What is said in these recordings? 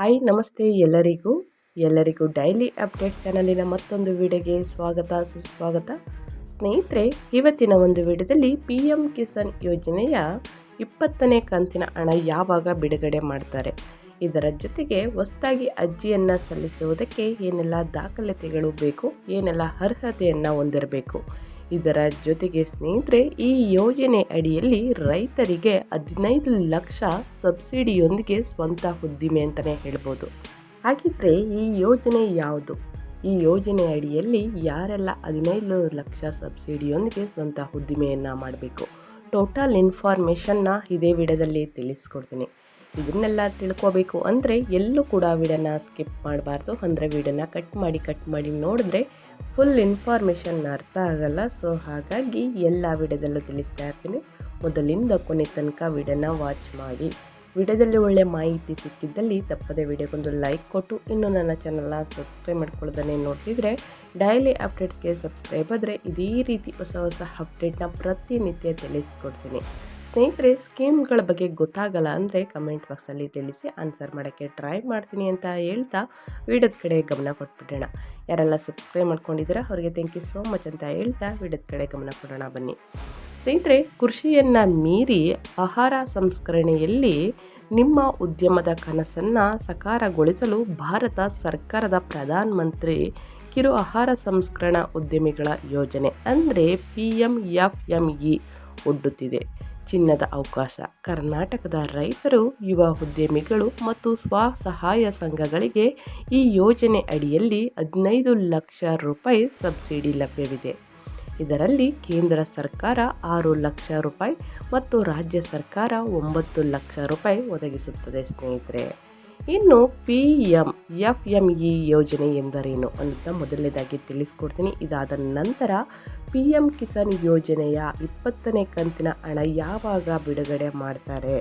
Hi, ನಮಸ್ತೆ ಎಲ್ಲರಿಗೂ. ಎಲ್ಲರಿಗೂ ಡೈಲಿ ಅಪ್ಡೇಟ್ ಚಾನಲಿನ ಮತ್ತೊಂದು ವಿಡಿಯೋಗೆ ಸ್ವಾಗತ, ಸುಸ್ವಾಗತ. ಸ್ನೇಹಿತರೆ, ಇವತ್ತಿನ ಒಂದು ವಿಡಿಯೋದಲ್ಲಿ ಪಿ ಎಂ ಕಿಸಾನ್ ಯೋಜನೆಯ ಇಪ್ಪತ್ತನೇ ಕಂತಿನ ಹಣ ಯಾವಾಗ ಬಿಡುಗಡೆ ಮಾಡ್ತಾರೆ? ಇದರ ಜೊತೆಗೆ ಹೊಸದಾಗಿ ಅರ್ಜಿಯನ್ನು ಸಲ್ಲಿಸುವುದಕ್ಕೆ ಏನೆಲ್ಲ ದಾಖಲಾತಿಗಳು ಬೇಕು? ಏನೆಲ್ಲ ಅರ್ಹತೆಯನ್ನು ಹೊಂದಿರಬೇಕು? ಇದರ ಜೊತೆಗೆ ಸ್ನೇಹಿತರೆ, ಈ ಯೋಜನೆ ಅಡಿಯಲ್ಲಿ ರೈತರಿಗೆ ಹದಿನೈದು ಲಕ್ಷ ಸಬ್ಸಿಡಿಯೊಂದಿಗೆ ಸ್ವಂತ ಉದ್ದಿಮೆ ಅಂತಲೇ ಹೇಳ್ಬೋದು. ಹಾಗಿದ್ರೆ ಈ ಯೋಜನೆ ಯಾವುದು? ಈ ಯೋಜನೆ ಅಡಿಯಲ್ಲಿ ಯಾರೆಲ್ಲ ಹದಿನೈದು ಲಕ್ಷ ಸಬ್ಸಿಡಿಯೊಂದಿಗೆ ಸ್ವಂತ ಉದ್ದಿಮೆಯನ್ನು ಮಾಡಬೇಕು? ಟೋಟಲ್ ಇನ್ಫಾರ್ಮೇಷನ್ನ ಇದೇ ವಿಡದಲ್ಲಿ ತಿಳಿಸ್ಕೊಡ್ತೀನಿ. ಇದನ್ನೆಲ್ಲ ತಿಳ್ಕೋಬೇಕು ಅಂದರೆ ಎಲ್ಲೂ ಕೂಡ ವಿಡನ್ನು ಸ್ಕಿಪ್ ಮಾಡಬಾರ್ದು. ಅಂದರೆ ವಿಡನ್ನು ಕಟ್ ಮಾಡಿ ಕಟ್ ಮಾಡಿ ನೋಡಿದ್ರೆ ಫುಲ್ ಇನ್ಫಾರ್ಮೇಷನ್ ಅರ್ಥ ಆಗಲ್ಲ. ಸೊ ಹಾಗಾಗಿ ಎಲ್ಲ ವಿಡಿಯೋದಲ್ಲೂ ತಿಳಿಸ್ತಾ ಇರ್ತೀನಿ. ಮೊದಲಿಂದ ಕೊನೆ ತನಕ ವಿಡಿಯೋನ ವಾಚ್ ಮಾಡಿ. ವಿಡಿಯೋದಲ್ಲಿ ಒಳ್ಳೆ ಮಾಹಿತಿ ಸಿಕ್ಕಿದ್ದಲ್ಲಿ ತಪ್ಪದೆ ವಿಡಿಯೋಗೊಂದು ಲೈಕ್ ಕೊಟ್ಟು, ಇನ್ನು ನನ್ನ ಚಾನಲ್ನ ಸಬ್ಸ್ಕ್ರೈಬ್ ಮಾಡ್ಕೊಳ್ಳೋದನ್ನೇ ನೋಡ್ತಿದ್ರೆ ಡೈಲಿ ಅಪ್ಡೇಟ್ಸ್ಗೆ ಸಬ್ಸ್ಕ್ರೈಬ್ ಆದರೆ ಇದೇ ರೀತಿ ಹೊಸ ಹೊಸ ಅಪ್ಡೇಟ್ನ ಪ್ರತಿನಿತ್ಯ ತಿಳಿಸ್ಕೊಡ್ತೀನಿ. ಸ್ನೇಹಿತರೆ, ಸ್ಕೀಮ್ಗಳ ಬಗ್ಗೆ ಗೊತ್ತಾಗಲ್ಲ ಅಂದರೆ ಕಮೆಂಟ್ ಬಾಕ್ಸಲ್ಲಿ ತಿಳಿಸಿ ಆನ್ಸರ್ ಮಾಡೋಕ್ಕೆ ಟ್ರೈ ಮಾಡ್ತೀನಿ ಅಂತ ಹೇಳ್ತಾ ವಿಡಿಯೋದ ಕಡೆ ಗಮನ ಕೊಟ್ಬಿಡೋಣ. ಯಾರೆಲ್ಲ ಸಬ್ಸ್ಕ್ರೈಬ್ ಮಾಡ್ಕೊಂಡಿದ್ದೀರಾ, ಅವರಿಗೆ ಥ್ಯಾಂಕ್ ಯು ಸೋ ಮಚ್ ಅಂತ ಹೇಳ್ತಾ ವಿಡಿಯೋದ ಕಡೆ ಗಮನ ಕೊಡೋಣ ಬನ್ನಿ. ಸ್ನೇಹಿತರೆ, ಕೃಷಿಯನ್ನು ಮೀರಿ ಆಹಾರ ಸಂಸ್ಕರಣೆಯಲ್ಲಿ ನಿಮ್ಮ ಉದ್ಯಮದ ಕನಸನ್ನು ಸಕಾರಗೊಳಿಸಲು ಭಾರತ ಸರ್ಕಾರದ ಪ್ರಧಾನಮಂತ್ರಿ ಕಿರು ಆಹಾರ ಸಂಸ್ಕರಣಾ ಉದ್ಯಮಿಗಳ ಯೋಜನೆ ಅಂದರೆ P M F M E ಒಡ್ಡುತ್ತಿದೆ. ಚಿನ್ನದ ಅವಕಾಶ. ಕರ್ನಾಟಕದ ರೈತರು, ಯುವ ಉದ್ಯಮಿಗಳು ಮತ್ತು ಸ್ವಸಹಾಯ ಸಂಘಗಳಿಗೆ ಈ ಯೋಜನೆ ಅಡಿಯಲ್ಲಿ ಹದಿನೈದು ಲಕ್ಷ ರೂಪಾಯಿ ಸಬ್ಸಿಡಿ ಲಭ್ಯವಿದೆ. ಇದರಲ್ಲಿ ಕೇಂದ್ರ ಸರ್ಕಾರ ಆರು ಲಕ್ಷ ರೂಪಾಯಿ ಮತ್ತು ರಾಜ್ಯ ಸರ್ಕಾರ ಒಂಬತ್ತು ಲಕ್ಷ ರೂಪಾಯಿ ಒದಗಿಸುತ್ತದೆ ಸ್ನೇಹಿತರೆ. ಇನ್ನು P M F M E ಯೋಜನೆ ಎಂದರೇನು ಅಂತ ಮೊದಲನೇದಾಗಿ ತಿಳಿಸ್ಕೊಡ್ತೀನಿ. ಇದಾದ ನಂತರ ಪಿ ಎಂ ಕಿಸಾನ್ ಯೋಜನೆಯ ಇಪ್ಪತ್ತನೇ ಕಂತಿನ ಹಣ ಯಾವಾಗ ಬಿಡುಗಡೆ ಮಾಡ್ತಾರೆ?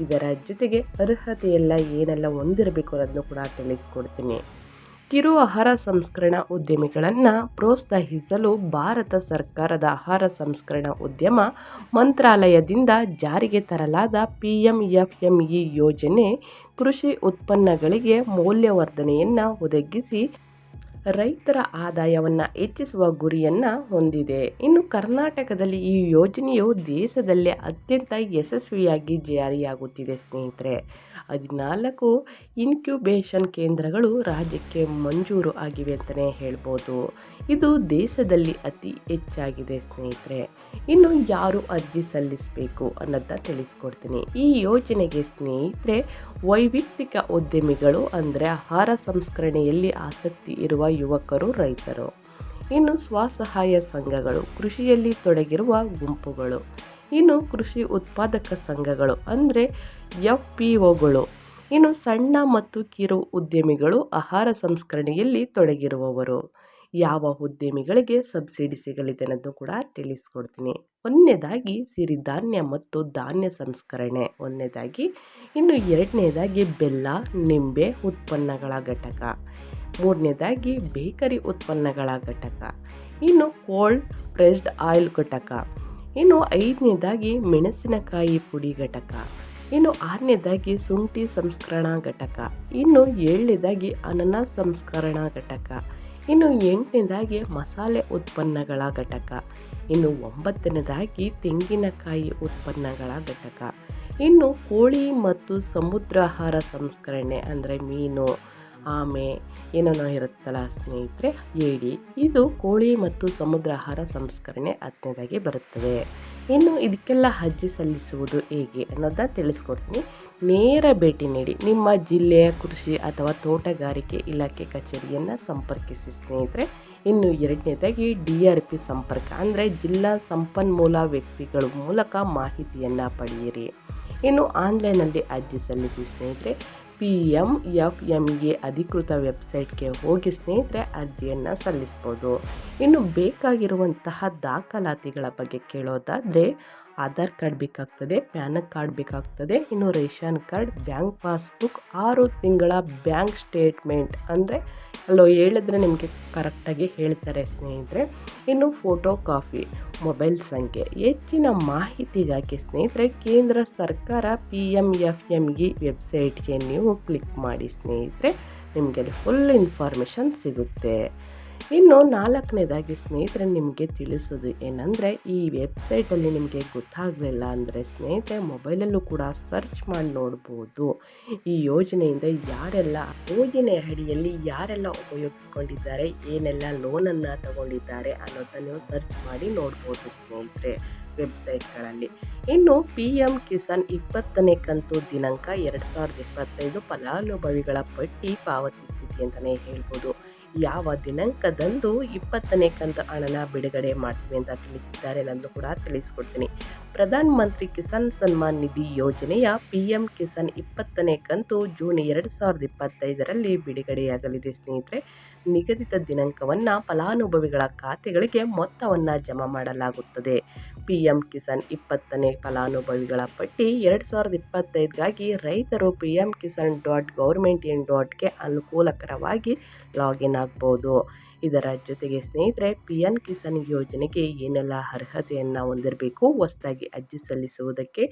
ಇದರ ಜೊತೆಗೆ ಅರ್ಹತೆಯೆಲ್ಲ ಏನೆಲ್ಲ ಹೊಂದಿರಬೇಕು ಅನ್ನೋದನ್ನು ಕೂಡ ತಿಳಿಸ್ಕೊಡ್ತೀನಿ. ಕಿರು ಆಹಾರ ಸಂಸ್ಕರಣಾ ಉದ್ಯಮಿಗಳನ್ನು ಪ್ರೋತ್ಸಾಹಿಸಲು ಭಾರತ ಸರ್ಕಾರದ ಆಹಾರ ಸಂಸ್ಕರಣಾ ಉದ್ಯಮ ಮಂತ್ರಾಲಯದಿಂದ ಜಾರಿಗೆ ತರಲಾದ P M F M E ಯೋಜನೆ ಕೃಷಿ ಉತ್ಪನ್ನಗಳಿಗೆ ಮೌಲ್ಯವರ್ಧನೆಯನ್ನು ಒದಗಿಸಿ ರೈತರ ಆದಾಯವನ್ನು ಹೆಚ್ಚಿಸುವ ಗುರಿಯನ್ನು ಹೊಂದಿದೆ. ಇನ್ನು ಕರ್ನಾಟಕದಲ್ಲಿ ಈ ಯೋಜನೆಯು ದೇಶದಲ್ಲೇ ಅತ್ಯಂತ ಯಶಸ್ವಿಯಾಗಿ ಜಾರಿಯಾಗುತ್ತಿದೆ ಸ್ನೇಹಿತರೆ. ಹದಿನಾಲ್ಕು ಇನ್ಕ್ಯುಬೇಷನ್ ಕೇಂದ್ರಗಳು ರಾಜ್ಯಕ್ಕೆ ಮಂಜೂರು ಆಗಿವೆ ಅಂತಲೇ ಹೇಳ್ಬೋದು. ಇದು ದೇಶದಲ್ಲಿ ಅತಿ ಹೆಚ್ಚಾಗಿದೆ ಸ್ನೇಹಿತರೆ. ಇನ್ನು ಯಾರು ಅರ್ಜಿ ಸಲ್ಲಿಸಬೇಕು ಅನ್ನೋದನ್ನ ತಿಳಿಸ್ಕೊಡ್ತೀನಿ. ಈ ಯೋಜನೆಗೆ ಸ್ನೇಹಿತರೆ ವೈಯಕ್ತಿಕ ಉದ್ಯಮಿಗಳು ಅಂದರೆ ಆಹಾರ ಸಂಸ್ಕರಣೆಯಲ್ಲಿ ಆಸಕ್ತಿ ಇರುವ ಯುವಕರು, ರೈತರು. ಇನ್ನು ಸ್ವಸಹಾಯ ಸಂಘಗಳು, ಕೃಷಿಯಲ್ಲಿ ತೊಡಗಿರುವ ಗುಂಪುಗಳು. ಇನ್ನು ಕೃಷಿ ಉತ್ಪಾದಕ ಸಂಘಗಳು ಅಂದರೆ ಎಫ್ ಪಿ ಒಗಳು ಇನ್ನು ಸಣ್ಣ ಮತ್ತು ಕಿರು ಉದ್ಯಮಿಗಳು ಆಹಾರ ಸಂಸ್ಕರಣೆಯಲ್ಲಿ ತೊಡಗಿರುವವರು. ಯಾವ ಉದ್ಯಮಿಗಳಿಗೆ ಸಬ್ಸಿಡಿ ಸಿಗಲಿದೆ ಅನ್ನೋದು ಕೂಡ ತಿಳಿಸ್ಕೊಡ್ತೀನಿ. ಒಂದನೇದಾಗಿ ಸಿರಿಧಾನ್ಯ ಮತ್ತು ಧಾನ್ಯ ಸಂಸ್ಕರಣೆ. ಒಂದನೇದಾಗಿ, ಇನ್ನು ಎರಡನೇದಾಗಿ ಬೆಲ್ಲ, ನಿಂಬೆ ಉತ್ಪನ್ನಗಳ ಘಟಕ. ಮೂರನೇದಾಗಿ ಬೇಕರಿ ಉತ್ಪನ್ನಗಳ ಘಟಕ. ಇನ್ನು ಕೋಲ್ಡ್ ಪ್ರೆಸ್ಡ್ ಆಯಿಲ್ ಘಟಕ. ಇನ್ನು ಐದನೇದಾಗಿ ಮೆಣಸಿನಕಾಯಿ ಪುಡಿ ಘಟಕ. ಇನ್ನು ಆರನೇದಾಗಿ ಶುಂಠಿ ಸಂಸ್ಕರಣಾ ಘಟಕ. ಇನ್ನು ಏಳನೇದಾಗಿ ಅನನಾಸ್ ಸಂಸ್ಕರಣಾ ಘಟಕ. ಇನ್ನು ಎಂಟನೇದಾಗಿ ಮಸಾಲೆ ಉತ್ಪನ್ನಗಳ ಘಟಕ. ಇನ್ನು ಒಂಬತ್ತನೇದಾಗಿ ತೆಂಗಿನಕಾಯಿ ಉತ್ಪನ್ನಗಳ ಘಟಕ. ಇನ್ನು ಕೋಳಿ ಮತ್ತು ಸಮುದ್ರಾಹಾರ ಸಂಸ್ಕರಣೆ ಅಂದರೆ ಮೀನು, ಆಮೆ ಏನೇನೋ ಇರುತ್ತಲ್ಲ ಸ್ನೇಹಿತರೆ, ಏಡಿ. ಇದು ಕೋಳಿ ಮತ್ತು ಸಮುದ್ರ ಆಹಾರ ಸಂಸ್ಕರಣೆ ಹತ್ತನೇದಾಗಿ ಬರುತ್ತದೆ. ಇನ್ನು ಇದಕ್ಕೆಲ್ಲ ಅರ್ಜಿ ಸಲ್ಲಿಸುವುದು ಹೇಗೆ ಅನ್ನೋದನ್ನ ತಿಳಿಸ್ಕೊಡ್ತೀನಿ. ನೇರ ಭೇಟಿ ನೀಡಿ ನಿಮ್ಮ ಜಿಲ್ಲೆಯ ಕೃಷಿ ಅಥವಾ ತೋಟಗಾರಿಕೆ ಇಲಾಖೆ ಕಚೇರಿಯನ್ನು ಸಂಪರ್ಕಿಸಿ ಸ್ನೇಹಿತರೆ. ಇನ್ನು ಎರಡನೇದಾಗಿ ಡಿ ಆರ್ ಪಿ ಸಂಪರ್ಕ ಅಂದರೆ ಜಿಲ್ಲಾ ಸಂಪನ್ಮೂಲ ವ್ಯಕ್ತಿಗಳ ಮೂಲಕ ಮಾಹಿತಿಯನ್ನು ಪಡೆಯಿರಿ. ಇನ್ನು ಆನ್ಲೈನಲ್ಲಿ ಅರ್ಜಿ ಸಲ್ಲಿಸಿ ಸ್ನೇಹಿತರೆ. ಪಿ ಎಂ ಎಫ್ ಎಂ ಅಧಿಕೃತ ವೆಬ್ಸೈಟ್ಗೆ ಹೋಗಿ ಸ್ನೇಹಿತರೆ ಅರ್ಜಿಯನ್ನು ಸಲ್ಲಿಸ್ಬೋದು. ಇನ್ನು ಬೇಕಾಗಿರುವಂತಹ ದಾಖಲಾತಿಗಳ ಬಗ್ಗೆ ಕೇಳೋದಾದರೆ ಆಧಾರ್ ಕಾರ್ಡ್ ಬೇಕಾಗ್ತದೆ, ಪ್ಯಾನ್ ಕಾರ್ಡ್ ಬೇಕಾಗ್ತದೆ, ಇನ್ನು ರೇಷನ್ ಕಾರ್ಡ್, ಬ್ಯಾಂಕ್ ಪಾಸ್ಬುಕ್, ಆರು ತಿಂಗಳ ಬ್ಯಾಂಕ್ ಸ್ಟೇಟ್ಮೆಂಟ್ ಅಂದರೆ ಅಲ್ಲೋ ಹೇಳಿದ್ರೆ ನಿಮಗೆ ಕರೆಕ್ಟಾಗಿ ಹೇಳ್ತಾರೆ ಸ್ನೇಹಿತರೆ. ಇನ್ನು ಫೋಟೋ ಕಾಫಿ ಮೊಬೈಲ್ ಸಂಖ್ಯೆ, ಹೆಚ್ಚಿನ ಮಾಹಿತಿಗಾಗಿ ಸ್ನೇಹಿತರೆ ಕೇಂದ್ರ ಸರ್ಕಾರ P M F M E ವೆಬ್ಸೈಟ್ಗೆ ನೀವು ಕ್ಲಿಕ್ ಮಾಡಿ ಸ್ನೇಹಿತರೆ, ನಿಮಗೆ ಅಲ್ಲಿ ಫುಲ್ ಇನ್ಫಾರ್ಮೇಷನ್ ಸಿಗುತ್ತೆ. ಇನ್ನು ನಾಲ್ಕನೇದಾಗಿ ಸ್ನೇಹಿತರೆ ನಿಮಗೆ ತಿಳಿಸೋದು ಏನಂದರೆ, ಈ ವೆಬ್ಸೈಟಲ್ಲಿ ನಿಮಗೆ ಗೊತ್ತಾಗಲಿಲ್ಲ ಅಂದರೆ ಸ್ನೇಹಿತರೆ ಮೊಬೈಲಲ್ಲೂ ಕೂಡ ಸರ್ಚ್ ಮಾಡಿ ನೋಡ್ಬೋದು. ಈ ಯೋಜನೆಯಿಂದ ಯಾರೆಲ್ಲ ಯೋಜನೆ ಅಡಿಯಲ್ಲಿ ಯಾರೆಲ್ಲ ಉಪಯೋಗಿಸ್ಕೊಂಡಿದ್ದಾರೆ, ಏನೆಲ್ಲ ಲೋನನ್ನು ತಗೊಂಡಿದ್ದಾರೆ ಅನ್ನೋದನ್ನು ನೀವು ಸರ್ಚ್ ಮಾಡಿ ನೋಡ್ಬೋದು ಸ್ನೇಹಿತರೆ ವೆಬ್ಸೈಟ್ಗಳಲ್ಲಿ. ಇನ್ನು ಪಿ ಎಂ ಕಿಸಾನ್ ಇಪ್ಪತ್ತನೇ ಕಂತು ದಿನಾಂಕ ಎರಡು ಸಾವಿರದ ಇಪ್ಪತ್ತೈದು ಫಲಾನುಭವಿಗಳ ಪಟ್ಟಿ ಪಾವತಿಸ್ತಿದೆ ಅಂತಲೇ ಹೇಳ್ಬೋದು. ಯಾವ ದಿನಾಂಕದಂದು ಇಪ್ಪತ್ತನೇ ಕಂತು ಹಣನ ಬಿಡುಗಡೆ ಮಾಡ್ತೀವಿ ಅಂತ ತಿಳಿಸಿದ್ದಾರೆ. ನಂದು ಕೂಡ ತಿಳಿಸ್ಕೊಡ್ತೀನಿ. ಪ್ರಧಾನ ಮಂತ್ರಿ ಕಿಸಾನ್ ಸನ್ಮಾನ್ ನಿಧಿ ಯೋಜನೆಯ ಪಿಎಂ ಕಿಸಾನ್ ಇಪ್ಪತ್ತನೇ ಕಂತು ಜೂನ್ ಎರಡು ಸಾವಿರದ ಇಪ್ಪತ್ತೈದರಲ್ಲಿ ಬಿಡುಗಡೆಯಾಗಲಿದೆ. ಸ್ನೇಹಿತರೆ, ನಿಗದಿತ ದಿನಾಂಕವನ್ನು ಫಲಾನುಭವಿಗಳ ಖಾತೆಗಳಿಗೆ ಮೊತ್ತವನ್ನು ಜಮಾ ಮಾಡಲಾಗುತ್ತದೆ. ಪಿ ಎಂ ಕಿಸಾನ್ ಇಪ್ಪತ್ತನೇ ಫಲಾನುಭವಿಗಳ ಪಟ್ಟಿ ಎರಡು ಸಾವಿರದ ಇಪ್ಪತ್ತೈದಗಾಗಿ ರೈತರು P M Kisan dot government in ಡಾಟ್ಗೆ ಅನುಕೂಲಕರವಾಗಿ ಲಾಗಿನ್ ಆಗ್ಬೋದು. ಇದರ ಜೊತೆಗೆ ಸ್ನೇಹಿತರೆ ಪಿ ಎನ್ ಕಿಸಾನ್ ಯೋಜನೆಗೆ ಏನೆಲ್ಲ ಅರ್ಹತೆಯನ್ನು ಹೊಂದಿರಬೇಕು, ಹೊಸದಾಗಿ ಅರ್ಜಿ ಸಲ್ಲಿಸುವುದಕ್ಕೆ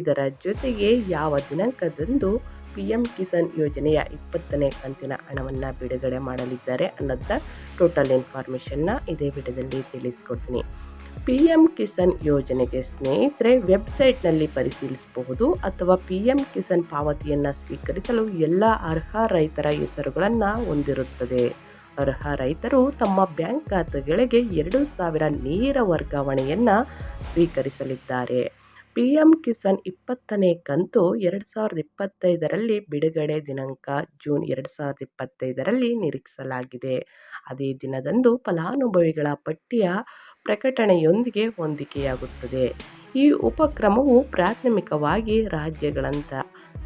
ಇದರ ಜೊತೆಗೆ ಯಾವ ದಿನಾಂಕದಂದು ಪಿ ಎಂ ಕಿಸಾನ್ ಯೋಜನೆಯ ಇಪ್ಪತ್ತನೇ ಕಂತಿನ ಹಣವನ್ನು ಬಿಡುಗಡೆ ಮಾಡಲಿದ್ದಾರೆ ಅನ್ನೋದ ಟೋಟಲ್ ಇನ್ಫಾರ್ಮೇಷನ್ನ ಇದೇ ವಿಡಿಯೋದಲ್ಲಿ ತಿಳಿಸ್ಕೊಡ್ತೀನಿ. ಪಿ ಎಂ ಕಿಸಾನ್ ಯೋಜನೆಗೆ ಸ್ನೇಹಿತರೆ, ವೆಬ್ಸೈಟ್ನಲ್ಲಿ ಪರಿಶೀಲಿಸಬಹುದು ಅಥವಾ ಪಿ ಎಂ ಕಿಸಾನ್ ಪಾವತಿಯನ್ನು ಸ್ವೀಕರಿಸಲು ಎಲ್ಲ ಅರ್ಹ ರೈತರ ಹೆಸರುಗಳನ್ನು ಹೊಂದಿರುತ್ತದೆ. ಅರ್ಹ ರೈತರು ತಮ್ಮ ಬ್ಯಾಂಕ್ ಖಾತೆಗಳಿಗೆ ಎರಡು ಸಾವಿರ ನೇರ ವರ್ಗಾವಣೆಯನ್ನು ಸ್ವೀಕರಿಸಲಿದ್ದಾರೆ. ಪಿ ಎಂ ಕಿಸಾನ್ ಇಪ್ಪತ್ತನೇ ಕಂತು ಎರಡು ಸಾವಿರದ ಇಪ್ಪತ್ತೈದರಲ್ಲಿ ಬಿಡುಗಡೆ ದಿನಾಂಕ ಜೂನ್ ಎರಡು ಸಾವಿರದ ಇಪ್ಪತ್ತೈದರಲ್ಲಿ ನಿರೀಕ್ಷಿಸಲಾಗಿದೆ. ಅದೇ ದಿನದಂದು ಫಲಾನುಭವಿಗಳ ಪಟ್ಟಿಯ ಪ್ರಕಟಣೆಯೊಂದಿಗೆ ಹೊಂದಿಕೆಯಾಗುತ್ತದೆ. ಈ ಉಪಕ್ರಮವು ಪ್ರಾಥಮಿಕವಾಗಿ ರಾಜ್ಯಗಳಂತ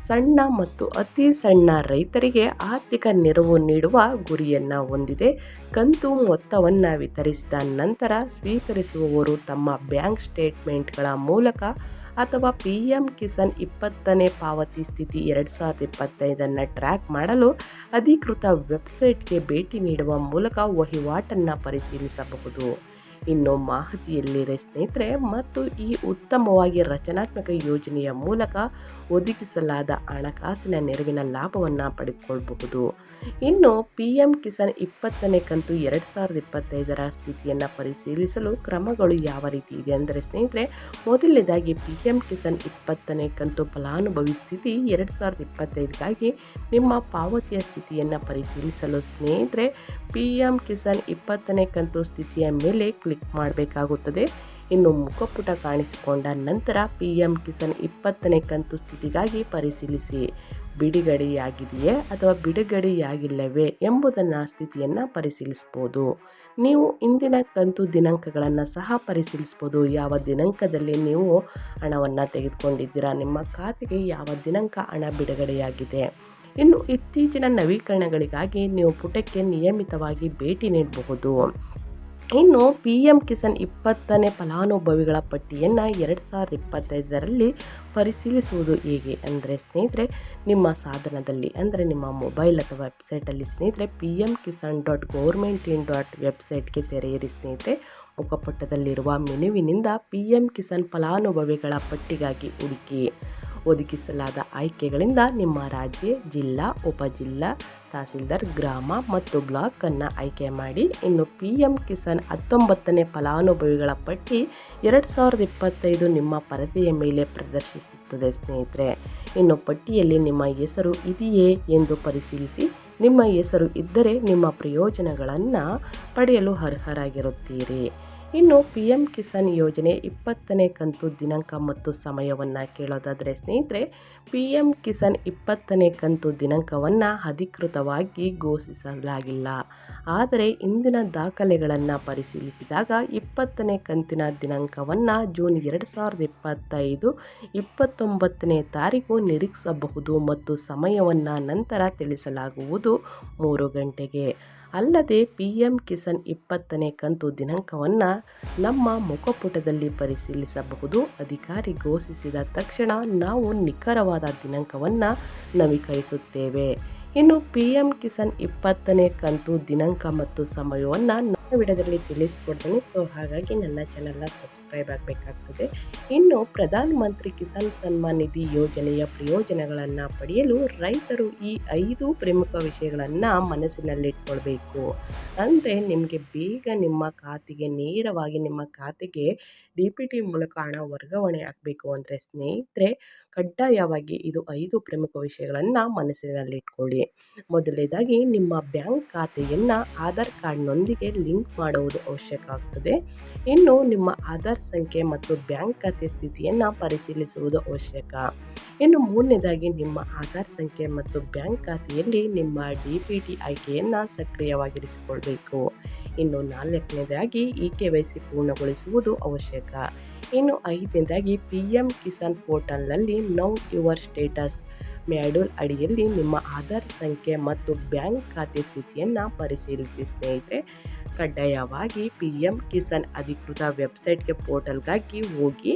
ಸಣ್ಣ ಮತ್ತು ಅತಿ ಸಣ್ಣ ರೈತರಿಗೆ ಆರ್ಥಿಕ ನೆರವು ನೀಡುವ ಗುರಿಯನ್ನು ಹೊಂದಿದೆ. ಕಂತು ಮೊತ್ತವನ್ನು ವಿತರಿಸಿದ ನಂತರ ಸ್ವೀಕರಿಸುವವರು ತಮ್ಮ ಬ್ಯಾಂಕ್ ಸ್ಟೇಟ್ಮೆಂಟ್ಗಳ ಮೂಲಕ ಅಥವಾ ಪಿ ಎಂ ಕಿಸಾನ್ ಇಪ್ಪತ್ತನೇ ಪಾವತಿ ಸ್ಥಿತಿ ಎರಡು ಸಾವಿರದ ಇಪ್ಪತ್ತೈದನ್ನು ಟ್ರ್ಯಾಕ್ ಮಾಡಲು ಅಧಿಕೃತ ವೆಬ್ಸೈಟ್ಗೆ ಭೇಟಿ ನೀಡುವ ಮೂಲಕ ವಹಿವಾಟನ್ನು ಪರಿಶೀಲಿಸಬಹುದು. ಇನ್ನು ಮಾಹಿತಿಯಲ್ಲಿರೆ ಸ್ನೇಹಿತರೆ, ಮತ್ತು ಈ ಉತ್ತಮವಾಗಿ ರಚನಾತ್ಮಕ ಯೋಜನೆಯ ಮೂಲಕ ಒದಗಿಸಲಾದ ಹಣಕಾಸಿನ ನೆರವಿನ ಲಾಭವನ್ನು ಪಡೆದುಕೊಳ್ಳಬಹುದು ಇನ್ನು ಪಿ ಎಂ ಕಿಸಾನ್ ಇಪ್ಪತ್ತನೇ ಕಂತು ಎರಡು ಸಾವಿರದ ಇಪ್ಪತ್ತೈದರ ಸ್ಥಿತಿಯನ್ನು ಪರಿಶೀಲಿಸಲು ಕ್ರಮಗಳು ಯಾವ ರೀತಿ ಇದೆ ಅಂದರೆ ಸ್ನೇಹಿತರೆ, ಮೊದಲನೇದಾಗಿ ಪಿ ಎಂ ಕಿಸಾನ್ ಇಪ್ಪತ್ತನೇ ಕಂತು ಫಲಾನುಭವಿ ಸ್ಥಿತಿ ಎರಡು ಸಾವಿರದ ಇಪ್ಪತ್ತೈದಕ್ಕಾಗಿ ನಿಮ್ಮ ಪಾವತಿಯ ಸ್ಥಿತಿಯನ್ನು ಪರಿಶೀಲಿಸಲು ಸ್ನೇಹಿತರೆ ಪಿ ಎಂ ಕಿಸಾನ್ ಇಪ್ಪತ್ತನೇ ಕಂತು ಸ್ಥಿತಿಯ ಮೇಲೆ ಕ್ಲಿಕ್ ಮಾಡಬೇಕಾಗುತ್ತದೆ. ಇನ್ನು ಮುಖಪುಟ ಕಾಣಿಸಿಕೊಂಡ ನಂತರ ಪಿ ಎಂ ಕಿಸಾನ್ ಇಪ್ಪತ್ತನೇ ಕಂತು ಸ್ಥಿತಿಗಾಗಿ ಪರಿಶೀಲಿಸಿ. ಬಿಡುಗಡೆಯಾಗಿದೆಯೇ ಅಥವಾ ಬಿಡುಗಡೆಯಾಗಿಲ್ಲವೇ ಎಂಬುದನ್ನು ಸ್ಥಿತಿಯನ್ನು ಪರಿಶೀಲಿಸ್ಬೋದು ನೀವು ಇಂದಿನ ಕಂತು ದಿನಾಂಕಗಳನ್ನು ಸಹ ಪರಿಶೀಲಿಸ್ಬೋದು ಯಾವ ದಿನಾಂಕದಲ್ಲಿ ನೀವು ಹಣವನ್ನು ತೆಗೆದುಕೊಂಡಿದ್ದೀರಾ? ನಿಮ್ಮ ಖಾತೆಗೆ ಯಾವ ದಿನಾಂಕ ಹಣ ಬಿಡುಗಡೆಯಾಗಿದೆ? ಇನ್ನು ಇತ್ತೀಚಿನ ನವೀಕರಣಗಳಿಗಾಗಿ ನೀವು ಪುಟಕ್ಕೆ ನಿಯಮಿತವಾಗಿ ಭೇಟಿ ನೀಡಬಹುದು. ಇನ್ನು ಪಿ ಎಂ ಕಿಸಾನ್ ಇಪ್ಪತ್ತನೇ ಫಲಾನುಭವಿಗಳ ಪಟ್ಟಿಯನ್ನು ಎರಡು ಸಾವಿರದ ಇಪ್ಪತ್ತೈದರಲ್ಲಿ ಪರಿಶೀಲಿಸುವುದು ಹೇಗೆ ಅಂದರೆ ಸ್ನೇಹಿತರೆ, ನಿಮ್ಮ ಸಾಧನದಲ್ಲಿ ಅಂದರೆ ನಿಮ್ಮ ಮೊಬೈಲ್ ಅಥವಾ ವೆಬ್ಸೈಟಲ್ಲಿ ಸ್ನೇಹಿತರೆ, P M Kisan dot government in dot ವೆಬ್ಸೈಟ್ಗೆ ತೆರೆಯಿರಿ ಸ್ನೇಹಿತರೆ. ಮುಖಪಟ್ಟದಲ್ಲಿರುವ ಮೆನುವಿನಿಂದ ಪಿ ಎಂ ಕಿಸಾನ್ ಫಲಾನುಭವಿಗಳ ಪಟ್ಟಿಗಾಗಿ ಹುಡುಕಿ ಒದಗಿಸಲಾದ ಆಯ್ಕೆಗಳಿಂದ ನಿಮ್ಮ ರಾಜ್ಯ, ಜಿಲ್ಲಾ, ಉಪಜಿಲ್ಲಾ, ತಹಸೀಲ್ದಾರ್, ಗ್ರಾಮ ಮತ್ತು ಬ್ಲಾಕನ್ನು ಆಯ್ಕೆ ಮಾಡಿ. ಇನ್ನು ಪಿ ಎಂ ಕಿಸಾನ್ ಹತ್ತೊಂಬತ್ತನೇ ಫಲಾನುಭವಿಗಳ ಪಟ್ಟಿ ಎರಡು ಸಾವಿರದ ಇಪ್ಪತ್ತೈದು ನಿಮ್ಮ ಪರದೆಯ ಮೇಲೆ ಪ್ರದರ್ಶಿಸುತ್ತದೆ ಸ್ನೇಹಿತರೆ. ಇನ್ನು ಪಟ್ಟಿಯಲ್ಲಿ ನಿಮ್ಮ ಹೆಸರು ಇದೆಯೇ ಎಂದು ಪರಿಶೀಲಿಸಿ. ನಿಮ್ಮ ಹೆಸರು ಇದ್ದರೆ ನಿಮ್ಮ ಪ್ರಯೋಜನಗಳನ್ನು ಪಡೆಯಲು ಅರ್ಹರಾಗಿರುತ್ತೀರಿ. ಇನ್ನು ಪಿ ಎಂ ಕಿಸಾನ್ ಯೋಜನೆ ಇಪ್ಪತ್ತನೇ ಕಂತು ದಿನಾಂಕ ಮತ್ತು ಸಮಯವನ್ನು ಕೇಳೋದಾದರೆ ಸ್ನೇಹಿತರೆ ಪಿ ಎಂ ಕಿಸಾನ್ ಇಪ್ಪತ್ತನೇ ಕಂತು ದಿನಾಂಕವನ್ನು ಅಧಿಕೃತವಾಗಿ ಘೋಷಿಸಲಾಗಿಲ್ಲ. ಆದರೆ ಇಂದಿನ ದಾಖಲೆಗಳನ್ನು ಪರಿಶೀಲಿಸಿದಾಗ ಇಪ್ಪತ್ತನೇ ಕಂತಿನ ದಿನಾಂಕವನ್ನು ಜೂನ್ ಎರಡು ಸಾವಿರದ ಇಪ್ಪತ್ತೈದು, ಇಪ್ಪತ್ತೊಂಬತ್ತನೇ ತಾರೀಕು ನಿರೀಕ್ಷಿಸಬಹುದು ಮತ್ತು ಸಮಯವನ್ನು ನಂತರ ತಿಳಿಸಲಾಗುವುದು ಮೂರು ಗಂಟೆಗೆ. ಅಲ್ಲದೆ ಪಿ ಎಂ ಕಿಸಾನ್ ಇಪ್ಪತ್ತನೇ ಕಂತು ದಿನಾಂಕವನ್ನು ನಮ್ಮ ಮುಖಪುಟದಲ್ಲಿ ಪರಿಶೀಲಿಸಬಹುದು. ಅಧಿಕಾರಿ ಘೋಷಿಸಿದ ತಕ್ಷಣ ನಾವು ನಿಖರವಾದ ದಿನಾಂಕವನ್ನು ನವೀಕರಿಸುತ್ತೇವೆ. ಇನ್ನು ಪಿ ಎಂ ಕಿಸಾನ್ ಇಪ್ಪತ್ತನೇ ಕಂತು ದಿನಾಂಕ ಮತ್ತು ಸಮಯವನ್ನು ವಿಡಿಯೋದಲ್ಲಿ ತಿಳಿಸ್ಕೊಡ್ತೀನಿ. ಸೊ ಹಾಗಾಗಿ ನನ್ನ ಚಾನಲ್ನ ಸಬ್ಸ್ಕ್ರೈಬ್ ಆಗಬೇಕಾಗ್ತದೆ. ಇನ್ನು ಪ್ರಧಾನ ಮಂತ್ರಿ ಕಿಸಾನ್ ಸನ್ಮಾನ್ ನಿಧಿ ಯೋಜನೆಯ ಪ್ರಯೋಜನಗಳನ್ನು ಪಡೆಯಲು ರೈತರು ಈ ಐದು ಪ್ರಮುಖ ವಿಷಯಗಳನ್ನು ಮನಸ್ಸಿನಲ್ಲಿಟ್ಕೊಳ್ಬೇಕು. ಅಂದರೆ ನಿಮಗೆ ಬೇಗ ನಿಮ್ಮ ಖಾತೆಗೆ, ನೇರವಾಗಿ ನಿಮ್ಮ ಖಾತೆಗೆ ಡಿ ಪಿ ಟಿ ಮೂಲಕ ಹಣ ವರ್ಗಾವಣೆ ಆಗಬೇಕು ಅಂದರೆ ಸ್ನೇಹಿತರೆ ಕಡ್ಡಾಯವಾಗಿ ಇದು ಐದು ಪ್ರಮುಖ ವಿಷಯಗಳನ್ನು ಮನಸ್ಸಿನಲ್ಲಿಟ್ಕೊಳ್ಳಿ. ಮೊದಲನೇದಾಗಿ ನಿಮ್ಮ ಬ್ಯಾಂಕ್ ಖಾತೆಯನ್ನು ಆಧಾರ್ ಕಾರ್ಡ್ನೊಂದಿಗೆ ಲಿಂಕ್ ಮಾಡುವುದು ಅವಶ್ಯಕ ಆಗ್ತದೆ ಇನ್ನು ನಿಮ್ಮ ಆಧಾರ್ ಸಂಖ್ಯೆ ಮತ್ತು ಬ್ಯಾಂಕ್ ಖಾತೆ ಸ್ಥಿತಿಯನ್ನು ಪರಿಶೀಲಿಸುವುದು ಅವಶ್ಯಕ. ಇನ್ನು ಮೂರನೇದಾಗಿ ನಿಮ್ಮ ಆಧಾರ್ ಸಂಖ್ಯೆ ಮತ್ತು ಬ್ಯಾಂಕ್ ಖಾತೆಯಲ್ಲಿ ನಿಮ್ಮ ಡಿ ಪಿ ಟಿ ಆಯ್ಕೆಯನ್ನು ಸಕ್ರಿಯವಾಗಿರಿಸಿಕೊಳ್ಬೇಕು. ಇನ್ನು ನಾಲ್ಕನೇದಾಗಿ ಇ ಕೆ ವೈ ಸಿ ಪೂರ್ಣಗೊಳಿಸುವುದು ಅವಶ್ಯಕ. ಇನ್ನು ಐದನೇದಾಗಿ ಪಿ ಎಂ ಕಿಸಾನ್ ಪೋರ್ಟಲ್ನಲ್ಲಿ ನೌ ಯುವರ್ ಸ್ಟೇಟಸ್ ಮ್ಯಾಡ್ಯೂಲ್ ಅಡಿಯಲ್ಲಿ ನಿಮ್ಮ ಆಧಾರ್ ಸಂಖ್ಯೆ ಮತ್ತು ಬ್ಯಾಂಕ್ ಖಾತೆ ಸ್ಥಿತಿಯನ್ನು ಪರಿಶೀಲಿಸಿ ಸ್ನೇಹಿತರೆ ಕಡ್ಡಾಯವಾಗಿ ಪಿ ಎಂ ಕಿಸಾನ್ ಅಧಿಕೃತ ವೆಬ್ಸೈಟ್ಗೆ ಪೋರ್ಟಲ್ಗಾಗಿ ಹೋಗಿ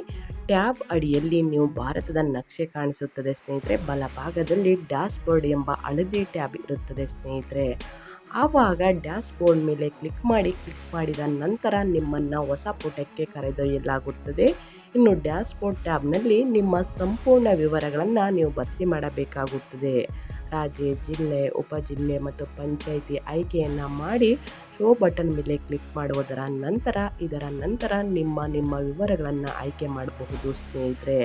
ಟ್ಯಾಬ್ ಅಡಿಯಲ್ಲಿ ನೀವು ಭಾರತದ ನಕ್ಷೆ ಕಾಣಿಸುತ್ತದೆ ಸ್ನೇಹಿತರೆ, ಬಲಭಾಗದಲ್ಲಿ ಡ್ಯಾಶ್ ಬೋರ್ಡ್ ಎಂಬ ಹಳದಿ ಟ್ಯಾಬ್ ಇರುತ್ತದೆ ಸ್ನೇಹಿತರೆ. ಆವಾಗ ಡ್ಯಾಶ್ ಬೋರ್ಡ್ ಮೇಲೆ ಕ್ಲಿಕ್ ಮಾಡಿ, ಕ್ಲಿಕ್ ಮಾಡಿದ ನಂತರ ನಿಮ್ಮನ್ನು ಹೊಸ ಪುಟಕ್ಕೆ ಕರೆದೊಯ್ಯಲಾಗುತ್ತದೆ. ಇನ್ನು ಡ್ಯಾಶ್ ಬೋರ್ಡ್ ಟ್ಯಾಬ್ನಲ್ಲಿ ನಿಮ್ಮ ಸಂಪೂರ್ಣ ವಿವರಗಳನ್ನು ನೀವು ಭರ್ತಿ ಮಾಡಬೇಕಾಗುತ್ತದೆ. ರಾಜ್ಯ ಜಿಲ್ಲೆ, ಉಪಜಿಲ್ಲೆ ಮತ್ತು ಪಂಚಾಯಿತಿ ಆಯ್ಕೆಯನ್ನು ಮಾಡಿ ಶೋ ಬಟನ್ ಮೇಲೆ ಕ್ಲಿಕ್ ಮಾಡುವುದರ ನಂತರ, ಇದರ ನಂತರ ನಿಮ್ಮ ನಿಮ್ಮ ವಿವರಗಳನ್ನು ಆಯ್ಕೆ ಮಾಡಬಹುದು ಸ್ನೇಹಿತರೆ.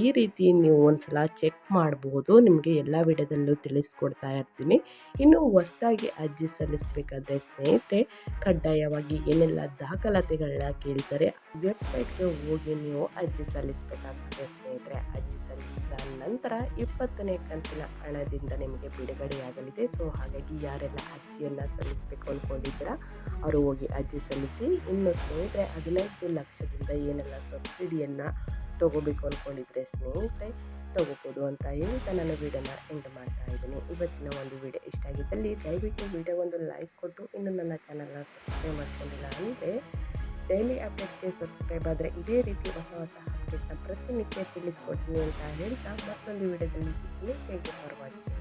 ಈ ರೀತಿ ನೀವು ಒಂದು ಸಲ ಚೆಕ್ ಮಾಡಬಹುದು ನಿಮಗೆ ಎಲ್ಲ ವಿಡಿಯೋದಲ್ಲೂ ತಿಳಿಸ್ಕೊಡ್ತಾ ಇರ್ತೀನಿ. ಇನ್ನು ಹೊಸದಾಗಿ ಅರ್ಜಿ ಸಲ್ಲಿಸಬೇಕಾದ್ರೆ ಸ್ನೇಹಿತರೆ, ಕಡ್ಡಾಯವಾಗಿ ಏನೆಲ್ಲ ದಾಖಲಾತಿಗಳನ್ನ ಕೇಳ್ತಾರೆ ವೆಬ್ಸೈಟ್ಗೆ ಹೋಗಿ ನೀವು ಅರ್ಜಿ ಸಲ್ಲಿಸಬೇಕಾಗ್ತದೆ ಸ್ನೇಹಿತರೆ. ಅರ್ಜಿ ನಂತರ ಇಪ್ಪತ್ತನೇ ಕಂತಿನ ಹಣದಿಂದ ನಿಮಗೆ ಬಿಡುಗಡೆಯಾಗಲಿದೆ. ಸೊ ಹಾಗಾಗಿ ಯಾರೆಲ್ಲ ಅರ್ಜಿಯನ್ನು ಸಲ್ಲಿಸಬೇಕು ಅಂದ್ಕೊಂಡಿದ್ದೀರಾ ಅವರು ಹೋಗಿ ಅರ್ಜಿ ಸಲ್ಲಿಸಿ ಇನ್ನು ಸ್ನೇಹಿತರೆ ಹದಿನೈದು ಲಕ್ಷದಿಂದ ಏನೆಲ್ಲ ಸಬ್ಸಿಡಿಯನ್ನು ತೊಗೋಬೇಕು ಅಂದ್ಕೊಂಡಿದ್ರೆ ಸ್ನೇಹಿತರೆ, ತೊಗೋಬೋದು ಅಂತ ಹೇಳ್ತಾ ನಾನು ವೀಡಿಯೋನ ಎಂಡ್ ಮಾಡ್ತಾ ಇದ್ದೀನಿ. ಇವತ್ತಿನ ಒಂದು ವಿಡಿಯೋ ಇಷ್ಟ ಆಗಿದ್ದಲ್ಲಿ ದಯವಿಟ್ಟು ವಿಡಿಯೋ ಒಂದು ಲೈಕ್ ಕೊಟ್ಟು, ಇನ್ನು ನನ್ನ ಚಾನಲ್ನ ಸಬ್ಸ್ಕ್ರೈಬ್ ಮಾಡ್ಕೊಂಡಿಲ್ಲ ಅಂದರೆ ಡೈಲಿ ಅಪ್ಡೇಟ್ಸ್ಗೆ ಸಬ್ಸ್ಕ್ರೈಬ್ ಆದರೆ ಇದೇ ರೀತಿ ಹೊಸ ಹೊಸ ಅಪ್ಡೇಟ್ನ ಪ್ರತಿನಿತ್ಯ ತಿಳಿಸ್ಕೊಡ್ತೀನಿ ಅಂತ ಹೇಳ್ತಾ ಮತ್ತೊಂದು ವಿಡಿಯೋದಲ್ಲಿ ಸಿಗ್ತೀನಿ. Thank you for watching